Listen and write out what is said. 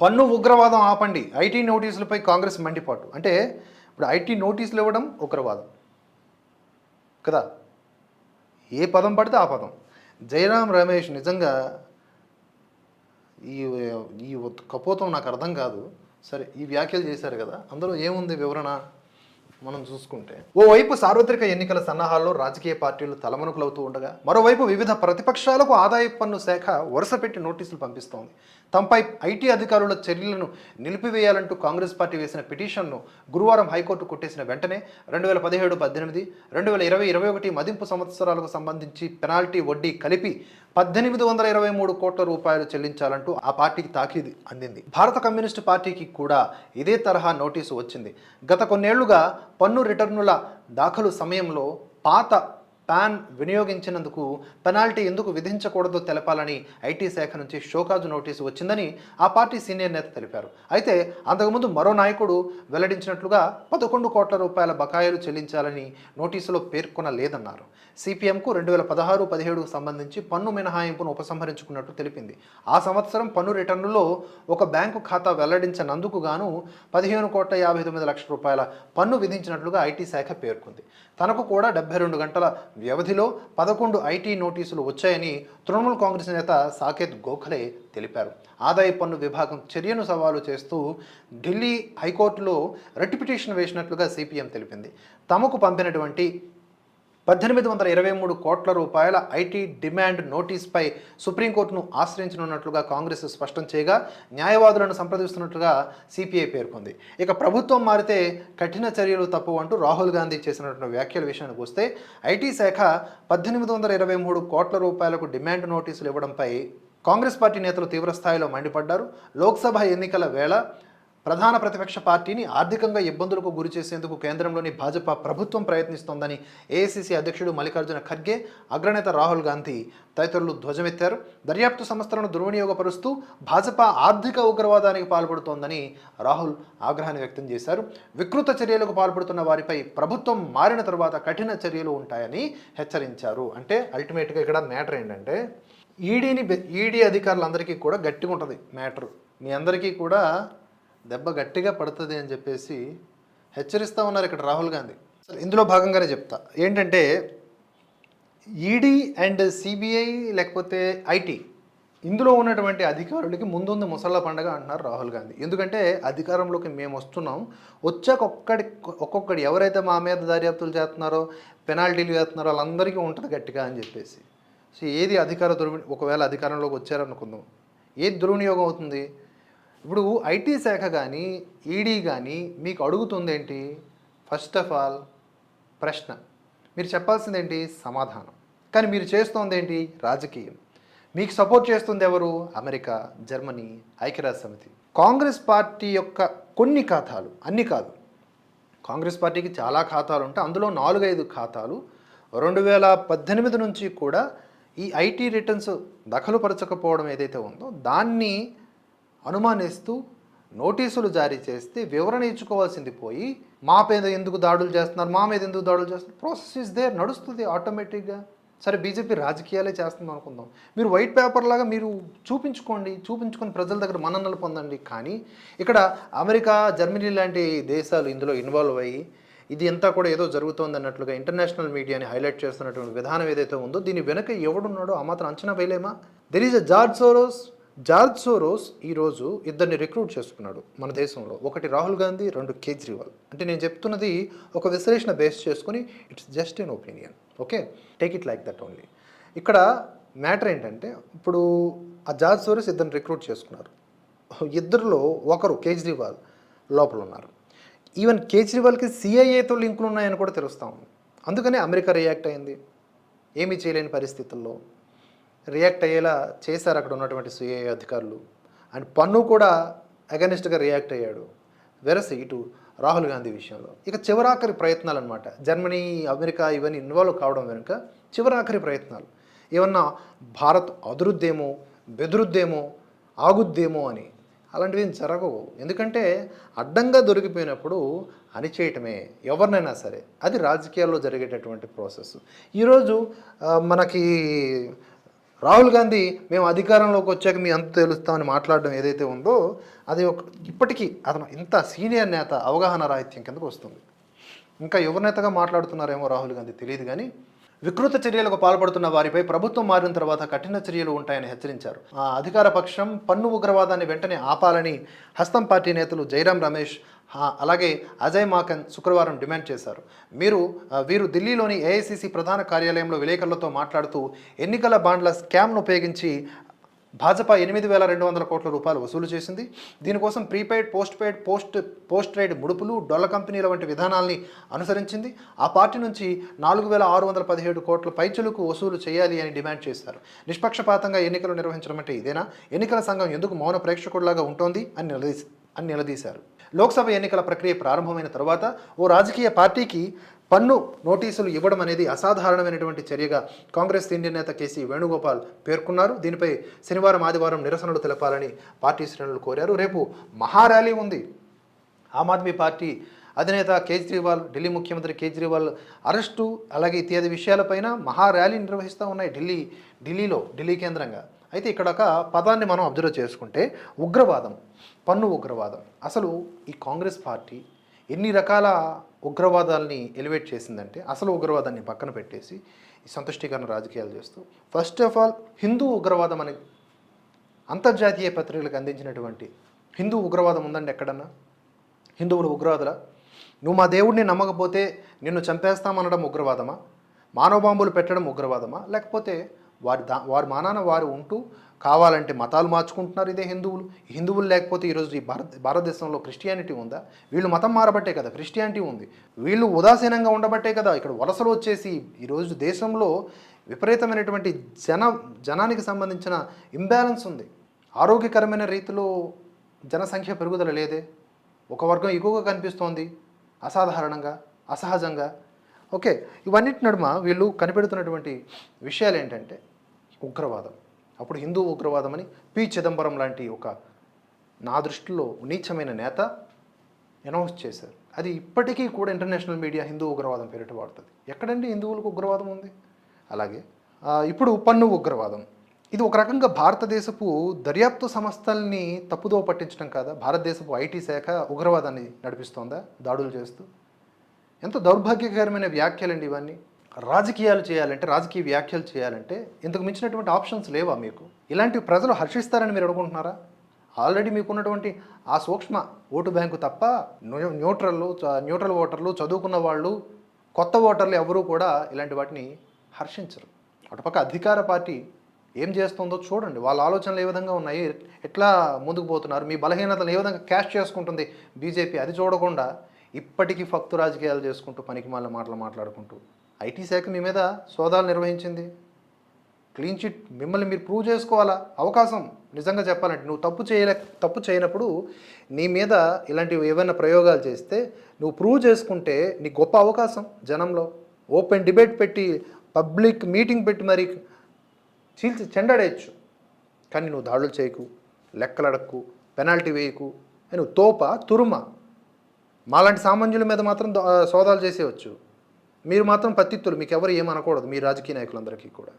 పన్ను ఉగ్రవాదం ఆపండి. ఐటీ నోటీసులపై కాంగ్రెస్ మండిపాటు. అంటే ఇప్పుడు ఐటీ నోటీసులు ఇవ్వడం ఉగ్రవాదం. కదా? ఏ పదం పడితే ఆ పదం. జయరాం రమేష్ నిజంగా ఈ ఈ కపోతం నాకు అర్థం కాదు. సరే ఈ వ్యాఖ్యలు చేశారు కదా? అందులో ఏముంది వివరణ? మనం చూసుకుంటే ఓవైపు సార్వత్రిక ఎన్నికల సన్నాహాల్లో రాజకీయ పార్టీలు తలమునకులవుతూ ఉండగా మరోవైపు వివిధ ప్రతిపక్షాలకు ఆదాయపు పన్ను శాఖ వరుసపెట్టి నోటీసులు పంపిస్తోంది. తమపై ఐటీ అధికారుల చర్యలను నిలిపివేయాలంటూ కాంగ్రెస్ పార్టీ వేసిన పిటిషన్ను గురువారం హైకోర్టు కొట్టేసిన వెంటనే రెండు వేల పదిహేడు పద్దెనిమిది రెండు వేల ఇరవై ఇరవై ఒకటి మదింపు సంవత్సరాలకు సంబంధించి పెనాల్టీ వడ్డీ కలిపి పద్దెనిమిది వందల ఇరవై మూడు కోట్ల రూపాయలు చెల్లించాలంటూ ఆ పార్టీకి తాకీదు అందింది. భారత కమ్యూనిస్టు పార్టీకి కూడా ఇదే తరహా నోటీసు వచ్చింది. గత కొన్నేళ్ళుగా పన్ను రిటర్నుల దాఖలు సమయంలో పాత పాన్ వినియోగించినందుకు పెనాల్టీ ఎందుకు విధించకూడదో తెలపాలని ఐటీ శాఖ నుంచి షోకాజు నోటీసు వచ్చిందని ఆ పార్టీ సీనియర్ నేత తెలిపారు. అయితే అంతకుముందు మరో నాయకుడు వెల్లడించినట్లుగా పదకొండు కోట్ల రూపాయల బకాయిలు చెల్లించాలని నోటీసులో పేర్కొనలేదన్నారు. సిపిఎంకు రెండు వేల పదహారు పదిహేడుకు సంబంధించి పన్ను మినహాయింపును ఉపసంహరించుకున్నట్టు తెలిపింది. ఆ సంవత్సరం పన్ను రిటర్నులో ఒక బ్యాంకు ఖాతా వెల్లడించినందుకు గాను పదిహేను కోట్ల యాభై తొమ్మిది లక్షల రూపాయల పన్ను విధించినట్లుగా ఐటీ శాఖ పేర్కొంది. తనకు కూడా డెబ్బై రెండు గంటల వ్యవధిలో పదకొండు ఐటీ నోటీసులు వచ్చాయని తృణమూల్ కాంగ్రెస్ నేత సాకేత్ గోఖలే తెలిపారు. ఆదాయ పన్ను విభాగం చర్యను సవాలు చేస్తూ ఢిల్లీ హైకోర్టులో రెట్ పిటిషన్ వేసినట్లుగా సిపిఎం తెలిపింది. తమకు పంపినటువంటి పద్దెనిమిది వందల ఇరవై మూడు కోట్ల రూపాయల ఐటీ డిమాండ్ నోటీస్పై సుప్రీంకోర్టును ఆశ్రయించనున్నట్లుగా కాంగ్రెస్ స్పష్టం చేయగా న్యాయవాదులను సంప్రదిస్తున్నట్లుగా సిపిఐ పేర్కొంది. ఇక ప్రభుత్వం మారితే కఠిన చర్యలు తప్పు అంటూ రాహుల్ గాంధీ చేసినటువంటి వ్యాఖ్యల విషయానికి వస్తే ఐటీ శాఖ పద్దెనిమిది వందల ఇరవై మూడు కోట్ల రూపాయలకు డిమాండ్ నోటీసులు ఇవ్వడంపై కాంగ్రెస్ పార్టీ నేతలు తీవ్రస్థాయిలో మండిపడ్డారు. లోక్సభ ఎన్నికల వేళ ప్రధాన ప్రతిపక్ష పార్టీని ఆర్థికంగా ఇబ్బందులకు గురి చేసేందుకు కేంద్రంలోని భాజపా ప్రభుత్వం ప్రయత్నిస్తోందని ఏఐసిసి అధ్యక్షుడు మల్లికార్జున ఖర్గే అగ్రనేత రాహుల్ గాంధీ తదితరులు ధ్వజమెత్తారు. దర్యాప్తు సంస్థలను దుర్వినియోగపరుస్తూ భాజపా ఆర్థిక ఉగ్రవాదానికి పాల్పడుతోందని రాహుల్ ఆగ్రహాన్ని వ్యక్తం చేశారు. వికృత చర్యలకు పాల్పడుతున్న వారిపై ప్రభుత్వం మారిన తర్వాత కఠిన చర్యలు ఉంటాయని హెచ్చరించారు. అంటే అల్టిమేట్గా ఇక్కడ మ్యాటర్ ఏంటంటే ఈడీని ఈడీ అధికారులందరికీ కూడా గట్టిగా ఉంటుంది మ్యాటర్. మీ అందరికీ కూడా దెబ్బ గట్టిగా పడుతుంది అని చెప్పేసి హెచ్చరిస్తూ ఉన్నారు ఇక్కడ రాహుల్ గాంధీ. ఇందులో భాగంగానే చెప్తా. ఏంటంటే ఈడీ అండ్ సిబిఐ లేకపోతే ఐటీ ఇందులో ఉన్నటువంటి అధికారులకి ముందుంది ముసళ్ళ పండగ అంటున్నారు రాహుల్ గాంధీ. ఎందుకంటే అధికారంలోకి మేము వస్తున్నాం. వచ్చాక ఒక్కడి ఒక్కొక్కడి ఎవరైతే మా మీద దర్యాప్తులు చేస్తున్నారో పెనాల్టీలు చేస్తున్నారో వాళ్ళందరికీ ఉంటుంది గట్టిగా అని చెప్పేసి. సో ఏది అధికార దుర్వి ఒకవేళ అధికారంలోకి వచ్చారనుకుందాం. ఏది దుర్వినియోగం అవుతుంది? ఇప్పుడు ఐటీ శాఖ కానీ ఈడీ కానీ మీకు అడుగుతుంది ఏంటి ఫస్ట్ ఆఫ్ ఆల్ ప్రశ్న. మీరు చెప్పాల్సింది ఏంటి సమాధానం. కానీ మీరు చేస్తోంది ఏంటి రాజకీయం. మీకు సపోర్ట్ చేస్తుంది ఎవరు? అమెరికా జర్మనీ ఐక్యరాజ్య సమితి కాంగ్రెస్ పార్టీ యొక్క కొన్ని ఖాతాలు అన్ని కాదు. కాంగ్రెస్ పార్టీకి చాలా ఖాతాలు ఉంటాయి. అందులో నాలుగైదు ఖాతాలు. రెండు వేల పద్దెనిమిది నుంచి కూడా ఈ ఐటీ రిటర్న్స్ దఖలుపరచకపోవడం ఏదైతే ఉందో దాన్ని అనుమానిస్తూ నోటీసులు జారీ చేస్తే వివరణ ఇచ్చుకోవాల్సింది పోయి మా మీద ఎందుకు దాడులు చేస్తున్నారు మా మీద ఎందుకు దాడులు చేస్తున్నారు? ప్రాసెస్ ఇస్ దేర్ నడుస్తుంది ఆటోమేటిక్గా సరే బీజేపీ రాజకీయాలే చేస్తుంది అనుకుందాం. మీరు వైట్ పేపర్ లాగా మీరు చూపించుకోండి చూపించుకొని ప్రజల దగ్గర మన్ననలు పొందండి. కానీ ఇక్కడ అమెరికా జర్మనీ లాంటి దేశాలు ఇందులో ఇన్వాల్వ్ అయ్యి ఇది అంతా కూడా ఏదో జరుగుతోంది అన్నట్లుగా ఇంటర్నేషనల్ మీడియాని హైలైట్ చేస్తున్నటువంటి విధానం ఏదైతే ఉందో దీని వెనుక ఎవడున్నాడో ఆ మాత్రం అంచనా వేయలేమా? There is a George Soros George Soros ఈరోజు ఇద్దరిని రిక్రూట్ చేసుకున్నాడు మన దేశంలో. ఒకటి రాహుల్ గాంధీ రెండు కేజ్రీవాల్. అంటే నేను చెప్తున్నది ఒక విశ్లేషణ బేస్ చేసుకుని it's just an opinion. Okay? Take it like that only. ఇక్కడ మ్యాటర్ ఏంటంటే ఇప్పుడు ఆ జార్జ్ సోరోస్ ఇద్దరిని రిక్రూట్ చేసుకున్నారు. ఇద్దరిలో ఒకరు కేజ్రీవాల్ లోపల ఉన్నారు ఈవెన్ కేజ్రీవాల్కి సిఐఏతో లింకులు ఉన్నాయని కూడా తెలుస్తా ఉంది. అందుకనే అమెరికా రియాక్ట్ అయింది. ఏమీ చేయలేని పరిస్థితుల్లో. రియాక్ట్ అయ్యేలా చేశారు అక్కడ ఉన్నటువంటి సిఐ అధికారులు. అండ్ పన్ను కూడా అగనిస్ట్గా రియాక్ట్ అయ్యాడు. వెరస్ ఇటు రాహుల్ గాంధీ విషయంలో. ఇక చివరాఖరి ప్రయత్నాలు అనమాట జర్మనీ అమెరికా ఇవన్నీ ఇన్వాల్వ్ కావడం వెనుక చివరాఖరి ప్రయత్నాలు. ఏమన్నా భారత్ అదురుద్దేమో బెదురుద్దేమో ఆగుద్దేమో అని అలాంటివి ఏం జరగవు. ఎందుకంటే అడ్డంగా దొరికిపోయినప్పుడు అనిచేయటమే ఎవరినైనా సరే. అది రాజకీయాల్లో జరిగేటటువంటి ప్రాసెస్. ఈరోజు మనకి రాహుల్ గాంధీ మేము అధికారంలోకి వచ్చాక మీ అంత తెలుస్తామని మాట్లాడడం ఏదైతే ఉందో అది ఒక ఇప్పటికీ అతను ఇంత సీనియర్ నేత అవగాహన రాహిత్యం కిందకు వస్తుంది. ఇంకా యువనేతగా మాట్లాడుతున్నారేమో రాహుల్ గాంధీ తెలియదు కానీ వికృత చర్యలకు పాల్పడుతున్న వారిపై ప్రభుత్వం మారిన తర్వాత కఠిన చర్యలు ఉంటాయని హెచ్చరించారు. ఆ అధికార పక్షం పన్ను ఉగ్రవాదాన్ని వెంటనే ఆపాలని హస్తం పార్టీ నేతలు జైరాం రమేష్ అలాగే అజయ్ మాకన్ శుక్రవారం డిమాండ్ చేశారు. మీరు వీరు ఢిల్లీలోని ఏఐసిసి ప్రధాన కార్యాలయంలో విలేకరులతో మాట్లాడుతూ ఎన్నికల బాండ్ల స్కామ్ను ఉపయోగించి భాజపా ఎనిమిది వేల రెండు వందల కోట్ల రూపాయలు వసూలు చేసింది. దీనికోసం prepaid post paid post post trade ముడుపులు డొల్ల కంపెనీల వంటి విధానాల్ని అనుసరించింది. ఆ పార్టీ నుంచి నాలుగు వేల ఆరు వందల పదిహేడు కోట్ల పైచులకు వసూలు చేయాలి అని డిమాండ్ చేశారు. నిష్పక్షపాతంగా ఎన్నికలు నిర్వహించడం అంటే ఇదేనా? ఎన్నికల సంఘం ఎందుకు మౌన ప్రేక్షకుడిలాగా ఉంటోంది అని నిలదీసి అని నిలదీశారు. లోక్సభ ఎన్నికల ప్రక్రియ ప్రారంభమైన తర్వాత ఓ రాజకీయ పార్టీకి పన్ను నోటీసులు ఇవ్వడం అనేది అసాధారణమైనటువంటి చర్యగా కాంగ్రెస్ సీనియర్ నేత కేసీ వేణుగోపాల్ పేర్కొన్నారు. దీనిపై శనివారం ఆదివారం నిరసనలు తెలపాలని పార్టీ శ్రేణులు కోరారు. రేపు మహార్యాలీ ఉంది. ఆమ్ ఆద్మీ పార్టీ అధినేత కేజ్రీవాల్ ఢిల్లీ ముఖ్యమంత్రి కేజ్రీవాల్ అరెస్టు అలాగే ఇత్యాది విషయాలపైన మహా ర్యాలీ నిర్వహిస్తూ ఉన్నాయి ఢిల్లీ ఢిల్లీలో ఢిల్లీ కేంద్రంగా. అయితే ఇక్కడ ఒక పదాన్ని మనం అబ్జర్వ్ చేసుకుంటే ఉగ్రవాదం పన్ను ఉగ్రవాదం. అసలు ఈ కాంగ్రెస్ పార్టీ ఎన్ని రకాల ఉగ్రవాదాల్ని ఎలివేట్ చేసిందంటే అసలు ఉగ్రవాదాన్ని పక్కన పెట్టేసి సంతుష్టికరణ సంతుష్టీకరణ రాజకీయాలు చేస్తూ ఫస్ట్ ఆఫ్ ఆల్ హిందూ ఉగ్రవాదం అని అంతర్జాతీయ పత్రికలకు అందించినటువంటి హిందూ ఉగ్రవాదం ఉందండి ఎక్కడన్నా? హిందువులు ఉగ్రవాదుల? నువ్వు మా దేవుడిని నమ్మకపోతే నిన్ను చంపేస్తామనడం ఉగ్రవాదమా? మానవ బాంబులు పెట్టడం ఉగ్రవాదమా? లేకపోతే వారి దా వారి మానాన వారు ఉంటూ కావాలంటే మతాలు మార్చుకుంటున్నారు ఇదే హిందువులు. హిందువులు లేకపోతే ఈరోజు ఈ భారత భారతదేశంలో క్రిస్టియానిటీ ఉందా? వీళ్ళు మతం మారబట్టే కదా క్రిస్టియానిటీ ఉంది. వీళ్ళు ఉదాసీనంగా ఉండబట్టే కదా ఇక్కడ వలసలు వచ్చేసి ఈరోజు దేశంలో విపరీతమైనటువంటి జన జనానికి సంబంధించిన ఇంబ్యాలెన్స్ ఉంది. ఆరోగ్యకరమైన రీతిలో జనసంఖ్య పెరుగుదల లేదే. ఒక వర్గం ఎక్కువగా కనిపిస్తోంది. అసాధారణంగా అసహజంగా. ఓకే ఇవన్నిటి నడుమ వీళ్ళు కనిపెడుతున్నటువంటి విషయాలు ఏంటంటే ఉగ్రవాదం. అప్పుడు హిందూ ఉగ్రవాదం అని పి. చిదంబరం లాంటి ఒక నా దృష్టిలో నీచమైన నేత అనౌన్స్ చేశారు. అది ఇప్పటికీ కూడా ఇంటర్నేషనల్ మీడియా హిందూ ఉగ్రవాదం పేరిట వాడుతుంది. ఎక్కడండి హిందువులకు ఉగ్రవాదం ఉంది? అలాగే ఇప్పుడు పన్ను ఉగ్రవాదం. ఇది ఒక రకంగా భారతదేశపు దర్యాప్తు సంస్థల్ని తప్పుదో పట్టించడం కాదా? భారతదేశపు ఐటీ శాఖ ఉగ్రవాదాన్ని నడిపిస్తోందా? దాడులు చేస్తూ? ఎంత దౌర్భాగ్యకరమైన వ్యాఖ్యలండి ఇవన్నీ. రాజకీయాలు చేయాలంటే రాజకీయ వ్యాఖ్యలు చేయాలంటే ఇంతకు మించినటువంటి ఆప్షన్స్ లేవా మీకు? ఇలాంటివి ప్రజలు హర్షిస్తారని మీరు అనుకుంటున్నారా? ఆల్రెడీ మీకున్నటువంటి ఆ సూక్ష్మ ఓటు బ్యాంకు తప్ప న్యూ- న్యూట్రల్ న్యూట్రల్ ఓటర్లు చదువుకున్న వాళ్ళు కొత్త ఓటర్లు ఎవరూ కూడా ఇలాంటి వాటిని హర్షించరు. అటుపక్క అధికార పార్టీ ఏం చేస్తుందో చూడండి. వాళ్ళ ఆలోచనలు ఏ విధంగా ఉన్నాయి? ఎట్లా ముందుకు పోతున్నారు? మీ బలహీనతలు ఏ విధంగా క్యాష్ చేసుకుంటుంది బీజేపీ? అది చూడకుండా ఇప్పటికీ ఫక్తు రాజకీయాలు చేసుకుంటూ పనికి మళ్ళీ మాటలు మాట్లాడుకుంటూ ఐటీ శాఖ మీ మీద సోదాలు నిర్వహించింది. క్లీన్ చిట్ మిమ్మల్ని మీరు ప్రూవ్ చేసుకోవాలా? అవకాశం నిజంగా చెప్పాలంటే నువ్వు తప్పు చేయలే తప్పు చేయనప్పుడు నీ మీద ఇలాంటివి ఏమైనా ప్రయోగాలు చేస్తే నువ్వు ప్రూవ్ చేసుకుంటే నీ గొప్ప అవకాశం జనంలో. ఓపెన్ డిబేట్ పెట్టి పబ్లిక్ మీటింగ్ పెట్టి మరి చీల్చి చెండాడేయచ్చు. కానీ నువ్వు దాడులు చేయకు లెక్కలడక్కు పెనాల్టీ వేయకు ఏ నువ్వు తోప తురుమ. మాలాంటి సామాన్యుల మీద మాత్రం సోదాలు చేసేయచ్చు. మీరు మాత్రం పత్తిత్తులు మీకు ఎవరు ఏమనకూడదు మీ రాజకీయ నాయకులందరికీ కూడా.